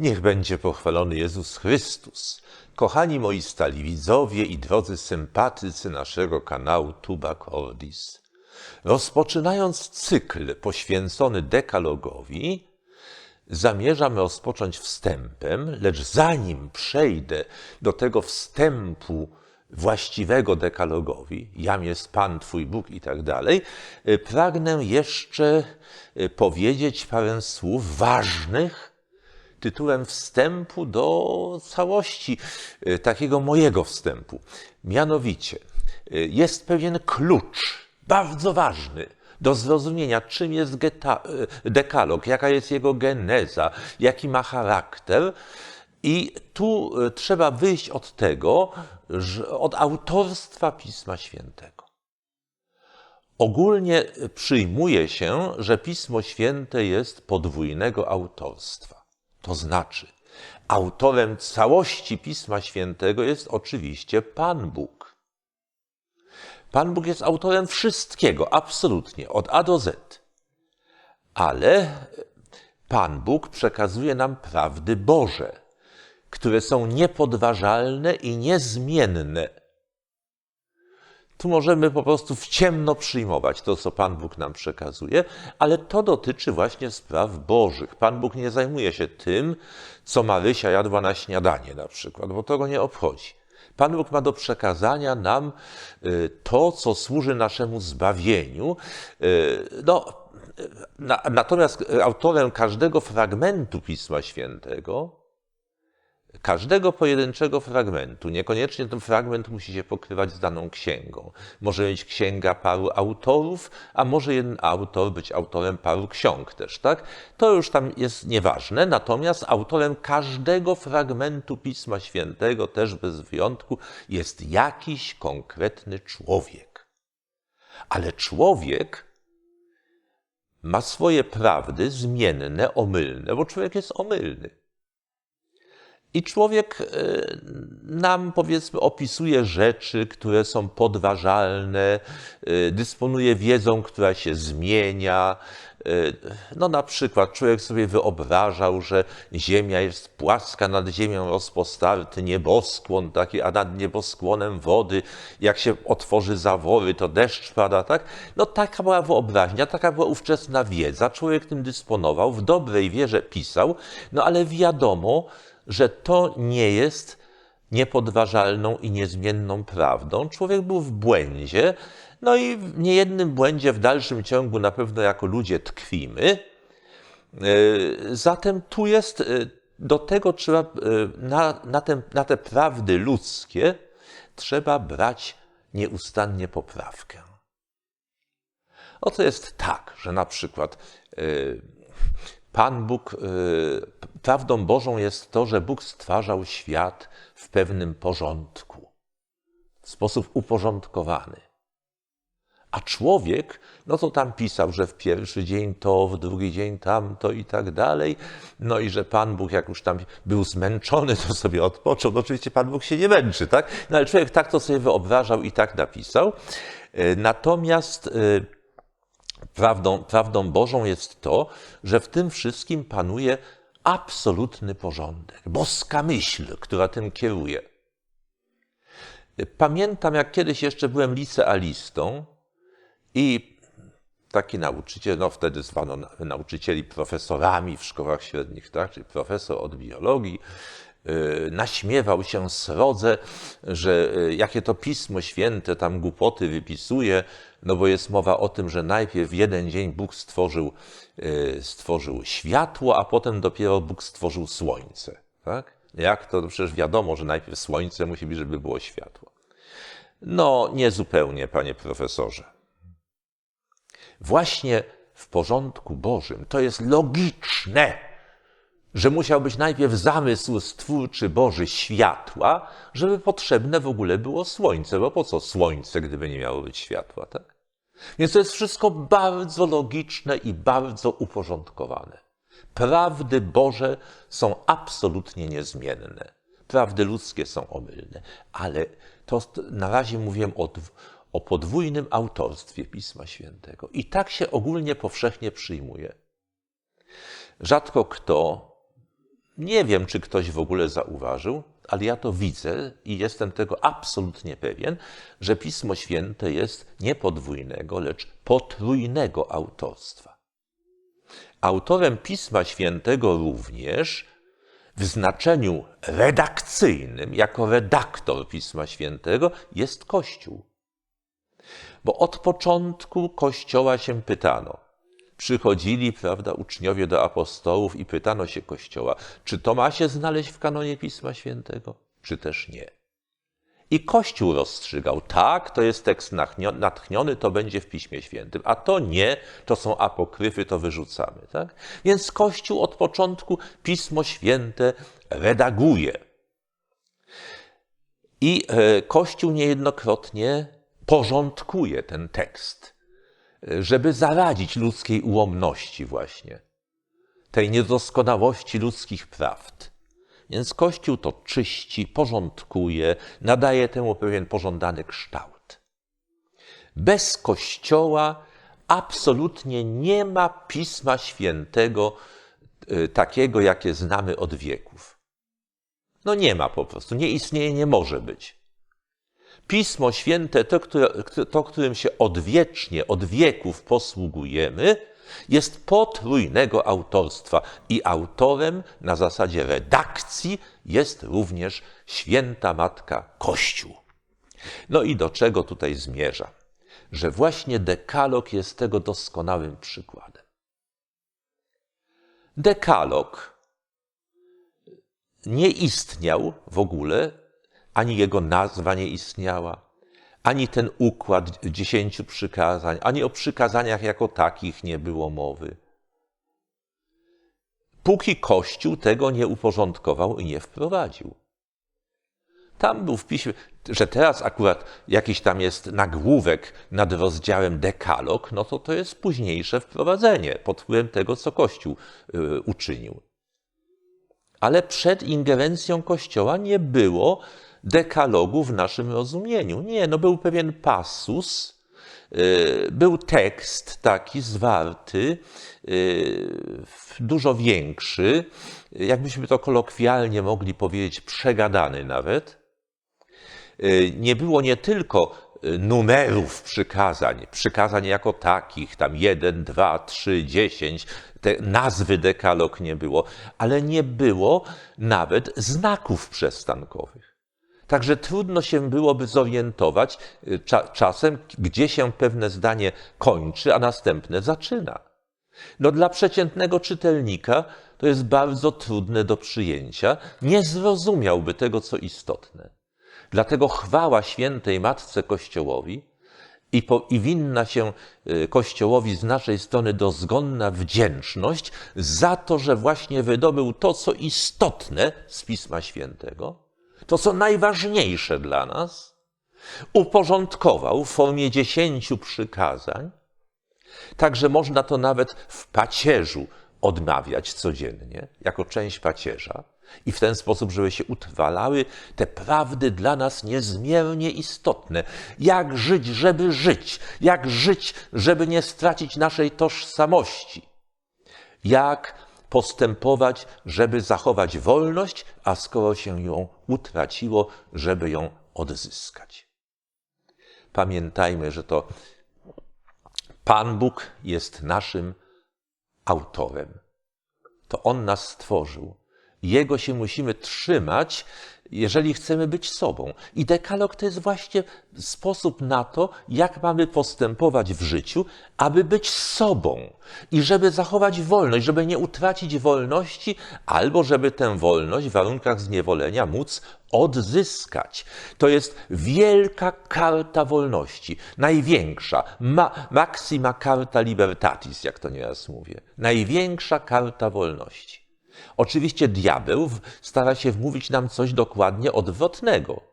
Niech będzie pochwalony Jezus Chrystus. Kochani moi stali widzowie i drodzy sympatycy naszego kanału Tuba Cordis. Rozpoczynając cykl poświęcony dekalogowi, zamierzam rozpocząć wstępem, lecz zanim przejdę do tego wstępu właściwego dekalogowi, jam jest Pan Twój Bóg i tak dalej, pragnę jeszcze powiedzieć parę słów ważnych tytułem wstępu do całości, y, takiego mojego wstępu. Mianowicie, y, jest pewien klucz, bardzo ważny, do zrozumienia, czym jest y, dekalog, jaka jest jego geneza, jaki ma charakter. I tu trzeba wyjść od tego, od autorstwa Pisma Świętego. Ogólnie przyjmuje się, że Pismo Święte jest podwójnego autorstwa. To znaczy, autorem całości Pisma Świętego jest oczywiście Pan Bóg. Pan Bóg jest autorem wszystkiego, absolutnie, od A do Z. Ale Pan Bóg przekazuje nam prawdy Boże, które są niepodważalne i niezmienne. Tu możemy po prostu w ciemno przyjmować to, co Pan Bóg nam przekazuje, ale to dotyczy właśnie spraw Bożych. Pan Bóg nie zajmuje się tym, co Marysia jadła na śniadanie na przykład, bo to go nie obchodzi. Pan Bóg ma do przekazania nam y, to, co służy naszemu zbawieniu. Y, No, na, natomiast autorem każdego fragmentu Pisma Świętego każdego pojedynczego fragmentu. Niekoniecznie ten fragment musi się pokrywać z daną księgą. Może mieć księga paru autorów, a może jeden autor być autorem paru ksiąg też, tak? To już tam jest nieważne. Natomiast autorem każdego fragmentu Pisma Świętego, też bez wyjątku, jest jakiś konkretny człowiek. Ale człowiek ma swoje prawdy zmienne, omylne, bo człowiek jest omylny. I człowiek y, nam, powiedzmy, opisuje rzeczy, które są podważalne, y, dysponuje wiedzą, która się zmienia. Y, No, na przykład, człowiek sobie wyobrażał, że Ziemia jest płaska, nad Ziemią rozpostarty nieboskłon, taki, a nad nieboskłonem wody, jak się otworzy zawory, to deszcz pada, tak? No, taka była wyobraźnia, taka była ówczesna wiedza. Człowiek tym dysponował, w dobrej wierze pisał, no ale wiadomo, że to nie jest niepodważalną i niezmienną prawdą. Człowiek był w błędzie, no i w niejednym błędzie w dalszym ciągu na pewno jako ludzie tkwimy. Yy, Zatem tu jest, yy, do tego trzeba, yy, na, na, te, na te prawdy ludzkie trzeba brać nieustannie poprawkę. Oto jest tak, że na przykład Pan Bóg, yy, prawdą Bożą jest to, że Bóg stwarzał świat w pewnym porządku, w sposób uporządkowany. A człowiek, no to tam pisał, że w pierwszy dzień to, w drugi dzień tamto i tak dalej. No i że Pan Bóg, jak już tam był zmęczony, to sobie odpoczął. No oczywiście Pan Bóg się nie męczy, tak? No ale człowiek tak to sobie wyobrażał i tak napisał. Yy, Natomiast yy, prawdą, prawdą Bożą jest to, że w tym wszystkim panuje absolutny porządek, boska myśl, która tym kieruje. Pamiętam, jak kiedyś jeszcze byłem licealistą i taki nauczyciel, no wtedy zwano na- nauczycieli profesorami w szkołach średnich, tak, czyli profesor od biologii, naśmiewał się srodze, że yy, jakie to Pismo Święte tam głupoty wypisuje, no bo jest mowa o tym, że najpierw w jeden dzień Bóg stworzył, yy, stworzył światło, a potem dopiero Bóg stworzył słońce. Tak? Jak to? No Przecież wiadomo, że najpierw słońce musi być, żeby było światło. No, nie zupełnie, panie profesorze. Właśnie w porządku Bożym to jest logiczne, że musiał być najpierw zamysł stwórczy Boży światła, żeby potrzebne w ogóle było słońce. Bo po co słońce, gdyby nie miało być światła, tak? Więc to jest wszystko bardzo logiczne i bardzo uporządkowane. Prawdy Boże są absolutnie niezmienne. Prawdy ludzkie są omylne, ale to na razie mówiłem o, o podwójnym autorstwie Pisma Świętego. I tak się ogólnie powszechnie przyjmuje. Rzadko kto Nie wiem, czy ktoś w ogóle zauważył, ale ja to widzę i jestem tego absolutnie pewien, że Pismo Święte jest nie podwójnego, lecz potrójnego autorstwa. Autorem Pisma Świętego również w znaczeniu redakcyjnym, jako redaktor Pisma Świętego, jest Kościół. Bo od początku Kościoła się pytano. Przychodzili, prawda, uczniowie do apostołów i pytano się Kościoła, czy to ma się znaleźć w kanonie Pisma Świętego, czy też nie. I Kościół rozstrzygał, tak, to jest tekst natchniony, to będzie w Piśmie Świętym, a to nie, to są apokryfy, to wyrzucamy. Tak? Więc Kościół od początku Pismo Święte redaguje. I e, Kościół niejednokrotnie porządkuje ten tekst, żeby zaradzić ludzkiej ułomności właśnie, tej niedoskonałości ludzkich prawd. Więc Kościół to czyści, porządkuje, nadaje temu pewien pożądany kształt. Bez Kościoła absolutnie nie ma Pisma Świętego y, takiego, jakie znamy od wieków. No nie ma po prostu, nie istnieje, nie może być. Pismo Święte, to, które, to którym się odwiecznie, od wieków posługujemy, jest potrójnego autorstwa i autorem na zasadzie redakcji jest również święta matka Kościół. No i do czego tutaj zmierza? Że właśnie dekalog jest tego doskonałym przykładem. Dekalog nie istniał w ogóle, ani jego nazwa nie istniała, ani ten układ dziesięciu przykazań, ani o przykazaniach jako takich nie było mowy. Póki Kościół tego nie uporządkował i nie wprowadził. Tam był w piśmie, że teraz akurat jakiś tam jest nagłówek nad rozdziałem dekalog, no to to jest późniejsze wprowadzenie pod wpływem tego, co Kościół y, uczynił. Ale przed ingerencją Kościoła nie było dekalogu w naszym rozumieniu. Nie, no był pewien pasus, y, był tekst taki zwarty, y, dużo większy, jakbyśmy to kolokwialnie mogli powiedzieć, przegadany nawet. Y, Nie było nie tylko numerów przykazań, przykazań jako takich, tam jeden, dwa, trzy, dziesięć, te nazwy dekalog nie było, ale nie było nawet znaków przestankowych. Także trudno się byłoby zorientować y, cza czasem, gdzie się pewne zdanie kończy, a następne zaczyna. No dla przeciętnego czytelnika to jest bardzo trudne do przyjęcia, nie zrozumiałby tego, co istotne. Dlatego chwała świętej Matce Kościołowi i, po, i winna się y, Kościołowi z naszej strony dozgonna wdzięczność za to, że właśnie wydobył to, co istotne z Pisma Świętego, to, co najważniejsze dla nas, uporządkował w formie dziesięciu przykazań, tak że można to nawet w pacierzu odmawiać codziennie, jako część pacierza, i w ten sposób, żeby się utrwalały te prawdy dla nas niezmiernie istotne. Jak żyć, żeby żyć, jak żyć, żeby nie stracić naszej tożsamości, jak postępować, żeby zachować wolność, a skoro się ją utraciło, żeby ją odzyskać. Pamiętajmy, że to Pan Bóg jest naszym autorem. To On nas stworzył. Jego się musimy trzymać, jeżeli chcemy być sobą. I dekalog to jest właśnie sposób na to, jak mamy postępować w życiu, aby być sobą i żeby zachować wolność, żeby nie utracić wolności, albo żeby tę wolność w warunkach zniewolenia móc odzyskać. To jest wielka karta wolności, największa, ma, maxima carta libertatis, jak to nieraz mówię. Największa karta wolności. Oczywiście diabeł stara się wmówić nam coś dokładnie odwrotnego.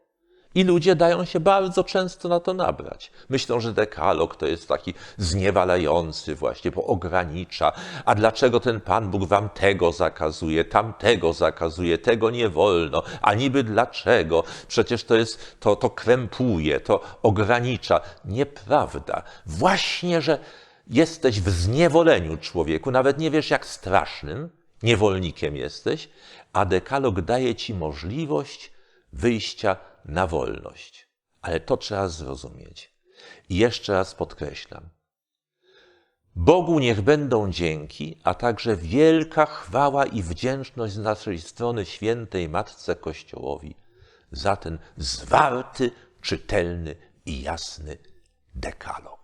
I ludzie dają się bardzo często na to nabrać. Myślą, że dekalog to jest taki zniewalający właśnie, bo ogranicza. A dlaczego ten Pan Bóg wam tego zakazuje, tamtego zakazuje, tego nie wolno? A niby dlaczego? Przecież to jest, to, to krępuje, to ogranicza. Nieprawda. Właśnie, że jesteś w zniewoleniu człowieku, nawet nie wiesz jak strasznym, Niewolnikiem jesteś, a dekalog daje ci możliwość wyjścia na wolność. Ale to trzeba zrozumieć. I jeszcze raz podkreślam. Bogu niech będą dzięki, a także wielka chwała i wdzięczność z naszej strony świętej Matce Kościołowi za ten zwarty, czytelny i jasny dekalog.